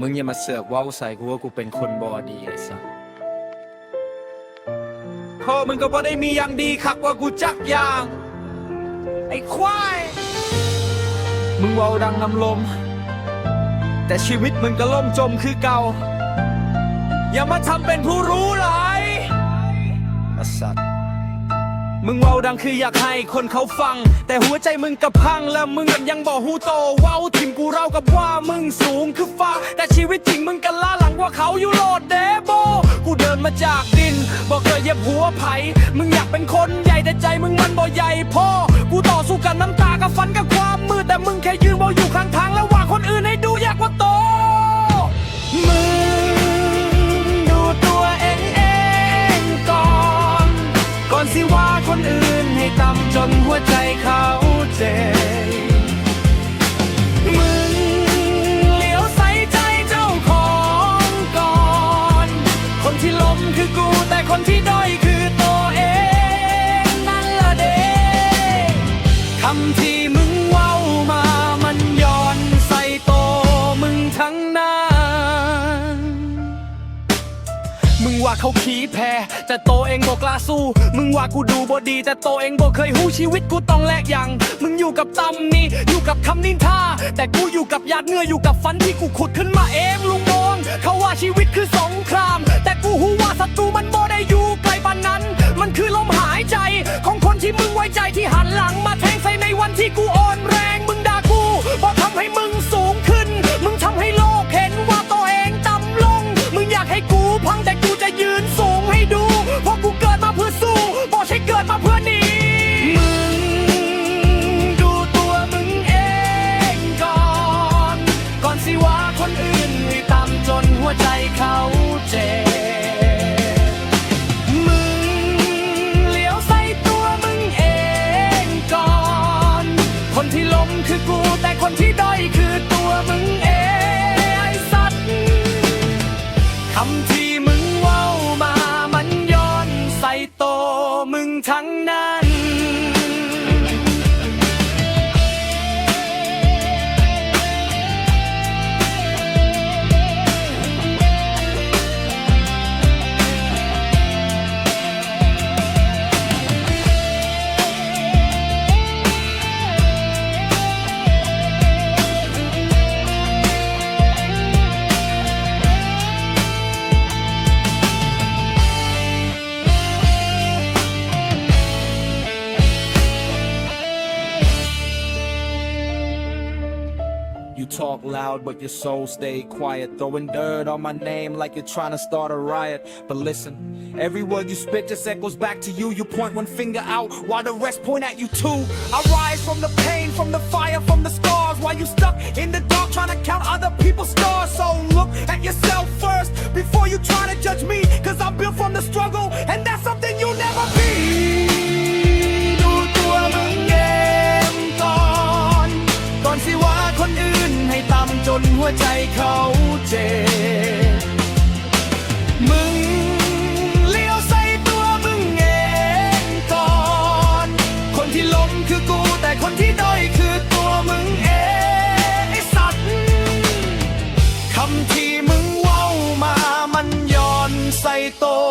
มึงอย่ามาเสือกว้าวใส่กูว่ากูเป็นคนบอดีไอ้สัสพ่อมึงก็บ่ได้มีอย่างดีคักว่ากูจักอย่าง ไอ้ควาย มึงเว้าดังน้ำลม แต่ชีวิตมึงก็ล่มจมคือเก่า อย่ามาทำเป็นผู้รู้หลายอสัส มึงเว้าดังคืออยากให้คนเขาฟัง แต่หัวใจมึงกระพังแล้วมึงกันยังบอกฮูโตเว้าทิมกูเล่ากับว่ามึงสูงคือฟ้า แต่ชีวิตจริงมึงกันล้าหลังกว่าเขาอยู่โลดเดโบกูเดินมาจากดิน บอกเคยเย็บหัวไผ่มึงอยากเป็นคนใหญ่แต่ใจมึงมันบ่ใหญ่พ่อกูต่อสู้กับน้ำตากับฟันกับความมืดแต่มึงแค่ยืนบอกอยู่ข้างทางแล้ว อนสิว่าคนอื่นให้ต่ำจนหัวใจเขาเจ็บ เขาขี้แพ้แต่โตเองบอกกล้าสู้ มึงว่ากูดูบดี แต่โตเองบอกเคยหู้ชีวิตกูต้องแลกอย่างมึงอยู่กับตำนี่อยู่กับคำนินทา แต่กูอยู่กับหยาดเหงื่ออยู่กับฝันที่กูขุดขึ้นมาเองลุงมองเขาว่าชีวิตคือสงคราม แต่กูหูว่าศัตรูมันบ่ได้อยู่ไกลปานนั้น มันคือลมหายใจ ของคนที่มึงไว้ใจที่หันหลังมาแทงใส่ในวันที่กูอ คนอื่นให้ต่ำจนหัวใจเขาเจ็บ มึงเลี้ยวใส่ตัวมึงเองก่อน คนที่ล้มคือกูแต่คนที่ด้อยคือตัวมึงเองไอ้สัตว์คำที่มึงเว้ามามันย้อนใส่โตวมึงทั้งนั้น talk loud, but your soul stay quiet. Throwing dirt on my name like you're trying to start a riot. But listen, every word you spit just echoes back to you. You point one finger out while the rest point at you too. I rise from the pain, from the fire, from the scars. While you stuck in the dark trying to count other people's stars. So pleito